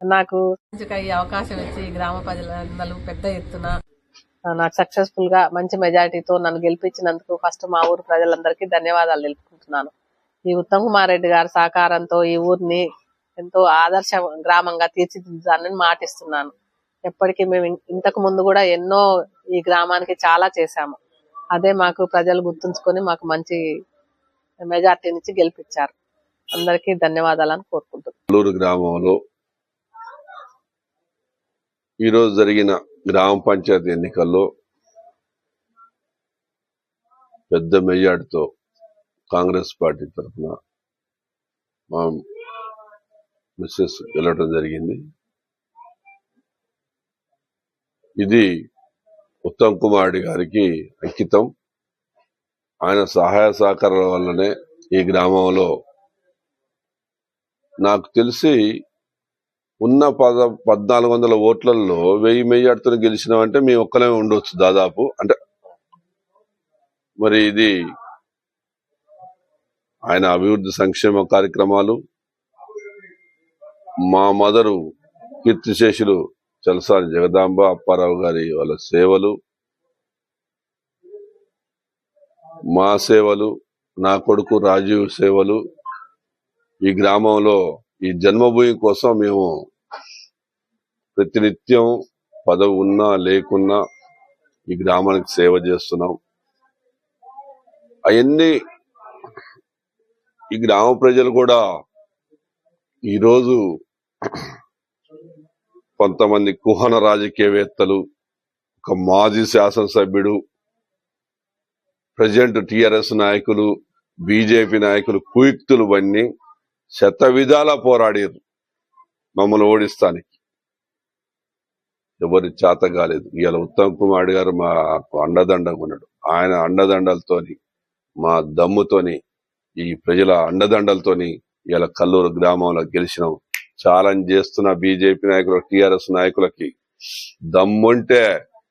నాకు ఈ అవకాశం ఇచ్చి గ్రామ ప్రజలందరూ పెద్ద ఎత్తున నాకు సక్సెస్ఫుల్గా మంచి మెజారిటీతో నన్ను గెలిపించినందుకు ఫస్ట్ మా ఊరు ప్రజలందరికీ ధన్యవాదాలు తెలుపుకుంటున్నాను. ఈ ఉత్తమ్ కుమార్ రెడ్డి గారి సహకారంతో ఈ ఊరిని ఎంతో ఆదర్శ గ్రామంగా తీర్చిదిద్దానని మాటిస్తున్నాను. ఎప్పటికీ మేము ఇంతకు ముందు కూడా ఎన్నో ఈ గ్రామానికి చాలా చేశాము. అదే మాకు ప్రజలు గుర్తుంచుకొని మాకు మంచి మెజార్టీనిచ్చి గెలిపించారు. అందరికీ ధన్యవాదాలను కోరుకుంటున్నాను. గ్రామంలో ఈరోజు జరిగిన గ్రామ పంచాయతీ ఎన్నికల్లో పెద్ద మెజార్టీతో కాంగ్రెస్ పార్టీ తరఫున మా మిస్సెస్ గెలవడం జరిగింది. ఇది ఉత్తమ్ కుమార్ గారికి అంకితం. ఆయన సహాయ సహకారాల వల్లనే ఈ గ్రామంలో నాకు తెలిసి ఉన్న పద పద్నాలుగు వందల ఓట్లలో వెయ్యి మెజార్టీతో గెలిచినామంటే మేము ఒక్కలమే ఉండొచ్చు దాదాపు. అంటే మరి ఇది ఆయన అభివృద్ధి సంక్షేమ కార్యక్రమాలు మా మదరు కీర్తిశేషులు చలసాని జగదాంబ అప్పారావు గారి వాళ్ళ సేవలు మా సేవలు నా కొడుకు రాజీవ్ సేవలు ఈ గ్రామంలో ఈ జన్మభూమి కోసం మేము ప్రతినిత్యం పదవి ఉన్నా లేకున్నా ఈ గ్రామానికి సేవ చేస్తున్నాం. అవన్నీ ఈ గ్రామ ప్రజలు కూడా ఈరోజు కొంతమంది కుహన రాజకీయవేత్తలు ఒక మాజీ శాసనసభ్యుడు ప్రజెంట్ టిఆర్ఎస్ నాయకులు బీజేపీ నాయకులు కుయుక్తులు బన్ని శత విధాలా పోరాడారు మమ్మల్ని ఓడిస్తానికి. ఎవరి చేత కాలేదు. ఇవాళ ఉత్తమ్ కుమార్ గారు మా అండదండగా ఉన్నాడు. ఆయన అండదండలతోని మా దమ్ముతోని ఈ ప్రజల అండదండలతోని ఇవాళ కల్లూరు గ్రామంలో గెలిచినాం. ఛాలెంజ్ చేస్తున్న బీజేపీ నాయకులు టిఆర్ఎస్ నాయకులకి దమ్ముంటే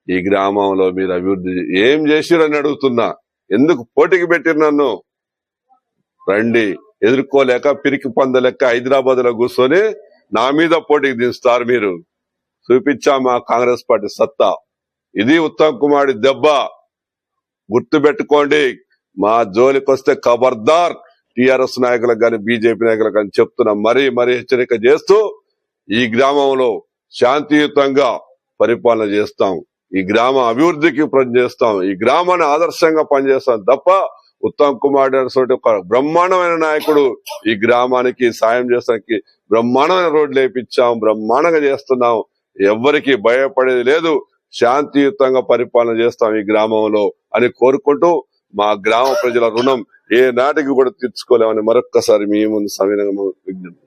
ఈ గ్రామంలో మీరు అభివృద్ధి ఏం చేసిరని అడుగుతున్నా. ఎందుకు పోటీకి పెట్టిరు నన్ను? రండి. ఎదుర్కోలేక పిరికి పొందలేక హైదరాబాద్లో కూర్చొని నా మీద పోటీకి దిస్తారు మీరు. చూపించామా కాంగ్రెస్ పార్టీ సత్తా. ఇది ఉత్తమ్ కుమార్ దెబ్బ. గుర్తు పెట్టుకోండి మా జోలికి వస్తే ఖబర్దార్ టిఆర్ఎస్ నాయకులకు కానీ బీజేపీ నాయకులకు కానీ చెప్తున్నా. మరీ మరీ హెచ్చరిక చేస్తూ ఈ గ్రామంలో శాంతియుతంగా పరిపాలన చేస్తాం. ఈ గ్రామ అభివృద్ధికి పనిచేస్తాం ఈ గ్రామాన్ని ఆదర్శంగా పనిచేస్తాం తప్ప ఉత్తమ్ కుమార్ అనేటువంటి ఒక బ్రహ్మాండమైన నాయకుడు ఈ గ్రామానికి సాయం చేస్తానికి బ్రహ్మాండమైన రోడ్లు వేయించాం బ్రహ్మాండంగా చేస్తున్నాం. ఎవ్వరికి భయపడేది లేదు. శాంతియుతంగా పరిపాలన చేస్తాం ఈ గ్రామంలో అని కోరుకుంటూ మా గ్రామ ప్రజల రుణం ఏ నాటికి కూడా తీర్చుకోలేమని మరొక్కసారి మేము ముందు సవినంగా విజ్ఞప్తి